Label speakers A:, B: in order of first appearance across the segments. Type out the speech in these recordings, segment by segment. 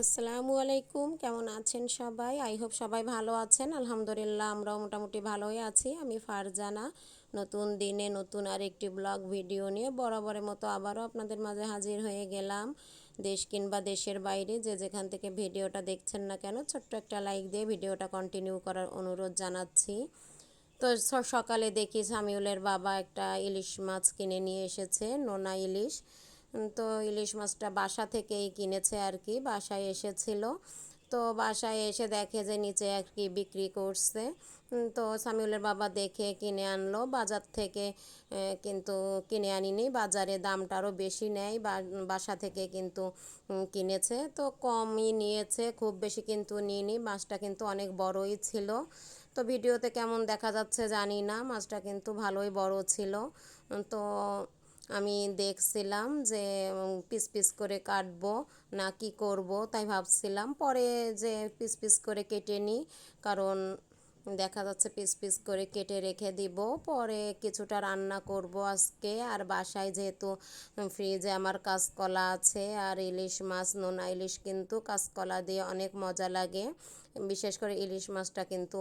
A: আসসালামু আলাইকুম, কেমন আছেন সবাই? আই হোপ সবাই ভালো আছেন। আলহামদুলিল্লাহ আমরাও মোটামুটি ভালোই আছি। আমি ফারজানা, নতুন দিনে নতুন আর একটি ব্লগ ভিডিও নিয়ে বরাবরের মতো আবারও আপনাদের মাঝে হাজির হয়ে গেলাম। দেশ কিংবা দেশের বাইরে যে যেখান থেকে ভিডিওটা দেখছেন না কেন, ছোট্ট একটা লাইক দিয়ে ভিডিওটা কন্টিনিউ করার অনুরোধ জানাচ্ছি। তো সকালে দেখি সামিউলের বাবা একটা ইলিশ মাছ কিনে নিয়ে এসেছে, নোনা ইলিশ। তো ইলিশ মাছটা বাসা থেকেই কিনেছে আর কি, বাসায় এসেছিল। তো বাসায় এসে দেখে যে নিচে আর কি বিক্রি করছে। তো সামিউলের বাবা দেখে কিনে আনলো। বাজার থেকে কিন্তু কিনে আনিনি। বাজারে দামটা আরও বেশি নেয়। বাসা থেকে কিন্তু কিনেছে। তো কমই নিয়েছে, খুব বেশি কিন্তু নিইনি। মাছটা কিন্তু অনেক বড়ই ছিল। তো ভিডিওতে কেমন দেখা যাচ্ছে জানি না। মাছটা কিন্তু ভালোই বড় ছিল। তো আমি দেখছিলাম যে পিস পিস করে কাটবো, না কি করব, তাই ভাবছিলাম। পরে যে পিস পিস করে কেটে নিই, কারণ দেখা যাচ্ছে পিস পিস করে কেটে রেখে দিব। পরে কিছুটা রান্না করব আজকে। আর বাসায় যেহেতু ফ্রিজে আমার কাঁচকলা আছে আর ইলিশ মাছ, নোনা ইলিশ কিন্তু কাঁচকলা দিয়ে অনেক মজা লাগে। বিশেষ করে ইলিশ মাছটা কিন্তু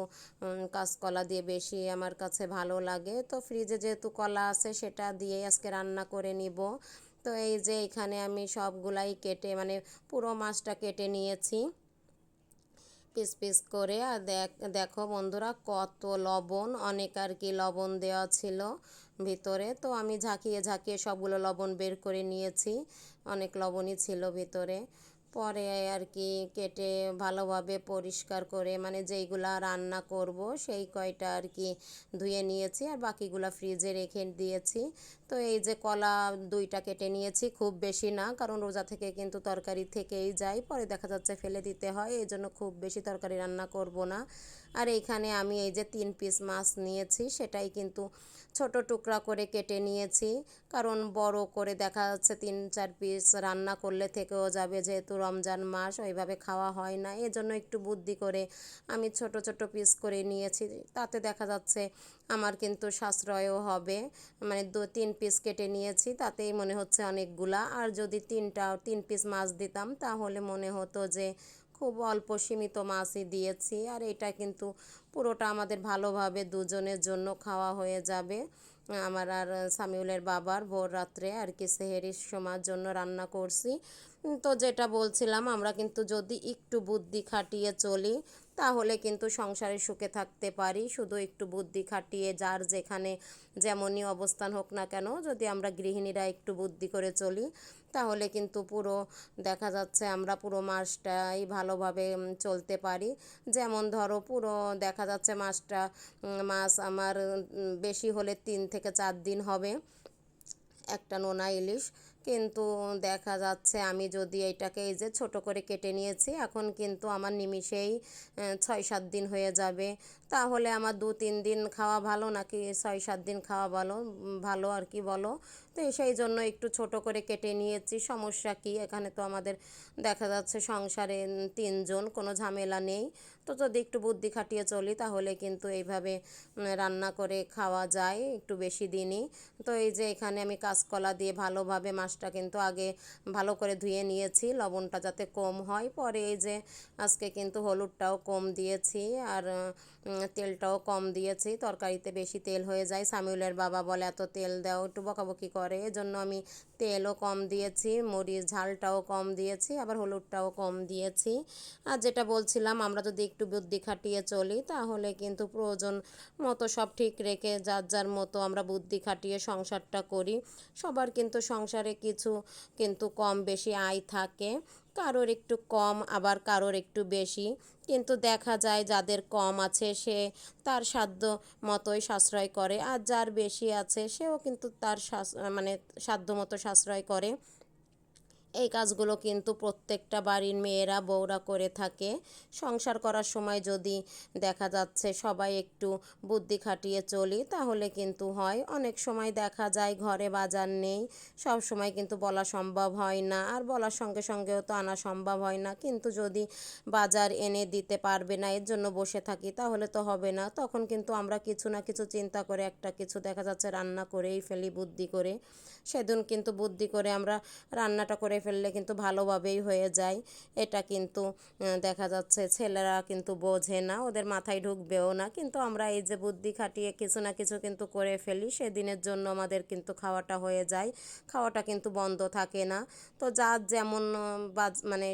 A: কাঁচকলা দিয়ে বেশি আমার কাছে ভালো লাগে। তো ফ্রিজে যেহেতু কলা আছে সেটা দিয়ে আজকে রান্না করে নিব। তো এই যে এখানে আমি সবগুলাই কেটে মানে পুরো মাছটা কেটে নিয়েছি। পিস পিস করে। আর দেখ বন্ধুরা কত লবণ, অনেক আর কি লবণ দেওয়া ছিল ভিতরে। তো আমি ঝাঁকিয়ে ঝাঁকিয়ে সবগুলো লবণ বের করে নিয়েছি, অনেক লবণই ছিল ভিতরে। পরে আর কি কেটে ভালোভাবে পরিষ্কার করে মানে যেইগুলা রান্না করব সেই কয়টা আর কি ধুয়ে নিয়েছি আর বাকিগুলো ফ্রিজে রেখে দিয়েছি। তো এই যে কলা দুইটা কেটে নিয়েছি, খুব বেশি না, কারণ রোজা থেকে কিন্তু তরকারি থেকেই যায়, পরে দেখা যাচ্ছে ফেলে দিতে হয় এই জন্য খুব বেশি তরকারি রান্না করব না। আর এইখানে আমি এই যে তিন পিস মাছ নিয়েছি, সেটাই কিন্তু ছোট টুকরা করে কেটে নিয়েছি। কারণ বড় করে দেখা যাচ্ছে তিন, চার পিস রান্না করলে থেকেও যাবে, যেহেতু রমজান মাস, ওইভাবে খাওয়া হয় না। এজন্য একটু বুদ্ধি করে আমি ছোট ছোট পিস করে নিয়েছি। তাতে দেখা যাচ্ছে আমার কিন্তু সাশ্রয়ও হবে। মানে দু, তিন পিস কেটে নিয়েছি, তাতেই মনে হচ্ছে অনেকগুলা। আর যদি তিনটা, তিন পিস মাছ দিতাম, তাহলে মনে হতো যে খুব অল্প সীমিত মাছই দিয়েছি। আর এটা কিন্তু পুরোটা আমাদের ভালোভাবে দুজনের জন্য খাওয়া হয়ে যাবে। আমার আর সামিউলের বাবার ভোর রাত্রে আর কি সেহেরির সময়ের জন্য রান্না করছি। তো যেটা বলছিলাম, আমরা কিন্তু যদি একটু বুদ্ধি খাটিয়ে চলি, তাহলে কিন্তু সংসারে সুখে থাকতে পারি। শুধু একটু বুদ্ধি খাটিয়ে, যার যেখানে যেমনই অবস্থান হোক না কেন, যদি আমরা গৃহিণীরা একটু বুদ্ধি করে চলি তাহলে কিন্তু পুরো দেখা যাচ্ছে আমরা পুরো মাসটাই ভালোভাবে চলতে পারি। যেমন ধরো পুরো দেখা যাচ্ছে মাসটা মাস আমার বেশি হলে তিন থেকে চার দিন হবে। একটা নোনা ইলিশ কিন্তু দেখা যাচ্ছে আমি যদি এটাকে এই যে ছোট করে কেটে নিয়েছি, এখন কিন্তু আমার নিমিষেই ছয় সাত দিন হয়ে যাবে। তাহলে আমার দু তিন দিন খাওয়া ভালো নাকি ছয় সাত দিন খাওয়া ভালো? ভালো আর কি বলো? তো সেই জন্য একটু ছোট করে কেটে নিয়েছি। সমস্যা কি? এখানে তো আমাদের দেখা যাচ্ছে সংসারে তিনজন, কোনো ঝামেলা নেই। তো যদি একটু বুদ্ধি খাটিয়ে চলি তাহলে কিন্তু এইভাবে রান্না করে খাওয়া যায় একটু বেশি দিনই। তো এই যে এখানে আমি কাঁচকলা দিয়ে ভালোভাবে মাছটা কিন্তু আগে ভালো করে ধুয়ে নিয়েছি, লবণটা যাতে কম হয়। পরে এই যে আজকে কিন্তু হলুদটাও কম দিয়েছি আর তেলটাও কম দিয়েছি। তরকারিতে বেশি তেল হয়ে যায়। সামিউলের বাবা বলে, এত তেল দাও, একটু বকাবকি করে। এজন্য আমি তেলও কম দিয়েছি, মরিচ ঝালটাও কম দিয়েছি, আবার হলুদটাও কম দিয়েছি। আর যেটা বলছিলাম, আমরা যদি একটু বুদ্ধি খাটিয়ে চলি, তাহলে কিন্তু প্রয়োজন মতো সব ঠিক রেখে, যার যার মতো আমরা বুদ্ধি খাটিয়ে সংসারটা করি, সবার কিন্তু সংসারে কিছু কিন্তু কম বেশি আয় থাকে। কারোর একটু কম, আবার কারোর একটু বেশি। কিন্তু দেখা যায় যাদের কম আছে সে তার সাধ্য মতোই সাশ্রয় করে, আর যার বেশি আছে সেও কিন্তু তার মানে সাধ্য মতো সাশ্রয় করে। এই কাজগুলো কিন্তু প্রত্যেকটা বাড়ির মেয়েরা বউরা করে থাকে। সংসার করার সময় যদি দেখা যাচ্ছে সবাই একটু বুদ্ধি খাটিয়ে চলি, তাহলে কিন্তু হয়। অনেক সময় দেখা যায় ঘরে বাজার নেই, সব সময় কিন্তু বলা সম্ভব হয় না। আর বলার সঙ্গে সঙ্গেও তো আনা সম্ভব হয় না। কিন্তু যদি বাজার এনে দিতে পারবে না, এর জন্য বসে থাকি, তাহলে তো হবে না। তখন কিন্তু আমরা কিছু না কিছু চিন্তা করে একটা কিছু দেখা যাচ্ছে রান্না করেই ফেলি বুদ্ধি করে। সেদিন কিন্তু বুদ্ধি করে আমরা রান্নাটা করে ফেললে কিন্তু ভালোভাবেই হয়ে যায়। এটা কিন্তু দেখা যাচ্ছে ছেলেরা কিন্তু বোঝে না, ওদের মাথায় ঢুকবেও না। কিন্তু আমরা এই যে বুদ্ধি খাটিয়ে কিছু না কিছু কিন্তু করে ফেলি, সেদিনের জন্য আমাদের কিন্তু খাওয়াটা হয়ে যায়। খাওয়াটা কিন্তু বন্ধ থাকে না। তো যার যেমন মানে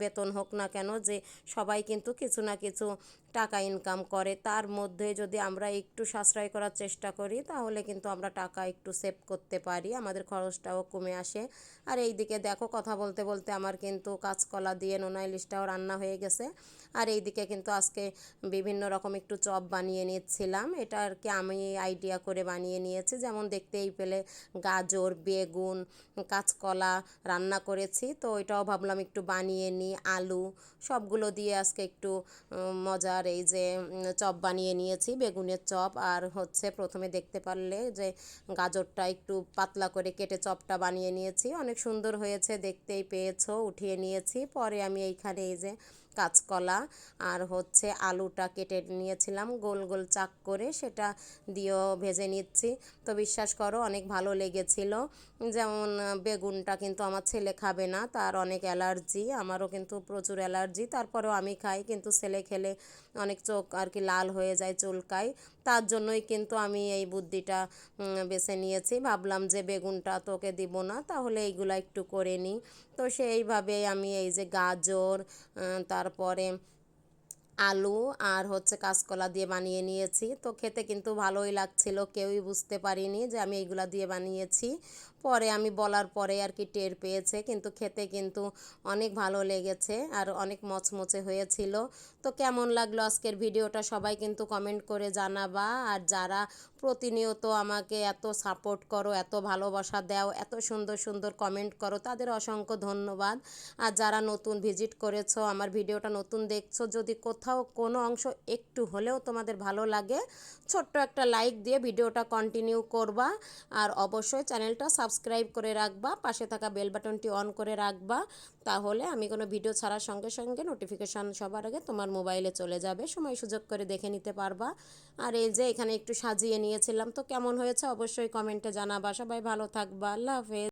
A: বেতন হোক না কেন, যে সবাই কিন্তু কিছু না কিছু টাকা ইনকাম করে। তার মধ্যে যদি আমরা একটু সাশ্রয় করার চেষ্টা করি, তাহলে কিন্তু আমরা টাকা একটু সেভ করতে পারি। আমাদের খরচটাও কমে আসে। আর এই দিকে দেখো, কথা বলতে বলতে আমার কিন্তু কাঁচকলা দিয়ে নোনা ইলিশটাও রান্না হয়ে গেছে। আর এই দিকে কিন্তু আজকে বিভিন্ন রকম একটু চপ বানিয়ে নিচ্ছিলাম। এটা আর কি আমি আইডিয়া করে বানিয়ে নিয়েছি। যেমন দেখতেই পেলে গাজর, বেগুন, কাঁচকলা রান্না করেছি। তো ওইটাও ভাবলাম একটু বানিয়ে নিই, আলু সবগুলো দিয়ে আজকে একটু মজার এই যে চপ বানিয়ে নিয়েছি, বেগুনের চপ। আর হচ্ছে প্রথমে দেখতে পারলে যে গাজরটা একটু পাতলা করে কেটে চপটা বানিয়ে নিয়েছি। অনেক সুন্দর হয়েছে, দেখতেই পেয়েছ, উঠিয়ে নিয়েছি। পরে আমি এইখানে এই যে কাঁচকলা আর হচ্ছে আলুটা কেটে নিয়েছিলাম, গোল গোল চাক করে সেটা দিয়েও ভেজে নিচ্ছি। তো বিশ্বাস করো, অনেক ভালো লেগেছিল। যেমন বেগুনটা কিন্তু আমার ছেলে খাবে না, তার অনেক অ্যালার্জি, আমারও কিন্তু প্রচুর অ্যালার্জি, তারপরেও আমি খাই, কিন্তু ছেলে খেলে অনেক চোখ আর কি লাল হয়ে যায়, চুলকায়। তার জন্যই কিন্তু আমি এই বুদ্ধিটা বেছে নিয়েছি। ভাবলাম যে বেগুনটা তোকে দিব না, তাহলে এইগুলা একটু করে নিই। তো সেইভাবে আমি এই যে গাজর তারপরে আলু আর হচ্ছে কাঁচকলা দিয়ে বানিয়ে নিয়েছি। তো খেতে কিন্তু ভালোই লাগছিল, কেউই বুঝতে পারিনি যে আমি এইগুলা দিয়ে বানিয়েছি। পরে আমি বলার পরে আর কি টের পেয়েছে, কিন্তু খেতে কিন্তু অনেক ভালো লেগেছে আর অনেক মচমচে হয়েছিল। তো কেমন লাগল আজকের ভিডিওটা সবাই কিন্তু কমেন্ট করে জানাবা। আর যারা প্রতিনিয়ত আমাকে এত সাপোর্ট করো, এত ভালোবাসা দাও, এত সুন্দর সুন্দর কমেন্ট করো, তাদের অসংখ্য ধন্যবাদ। আর যারা নতুন ভিজিট করেছ, আমার ভিডিওটা নতুন দেখছ, যদি কোথাও কোনো অংশ একটু হলেও তোমাদের ভালো লাগে, ছোট্ট একটা লাইক দিয়ে ভিডিওটা কন্টিনিউ করবা। আর অবশ্যই চ্যানেলটা সাবস্ক্রাইব করে রাখবা, পাশে থাকা বেল বাটনটি অন করে রাখবা, তাহলে আমি কোনো ভিডিও ছাড়ার সঙ্গে সঙ্গে নোটিফিকেশান সবার আগে তোমার মোবাইলে চলে যাবে, সময় সুযোগ করে দেখে নিতে পারবা। আর এই যে এখানে একটু সাজিয়ে নিয়েছিলাম, তো কেমন হয়েছে অবশ্যই কমেন্টে জানাবা, সবাই ভালো থাকবা, আল্লাহ হাফেজ।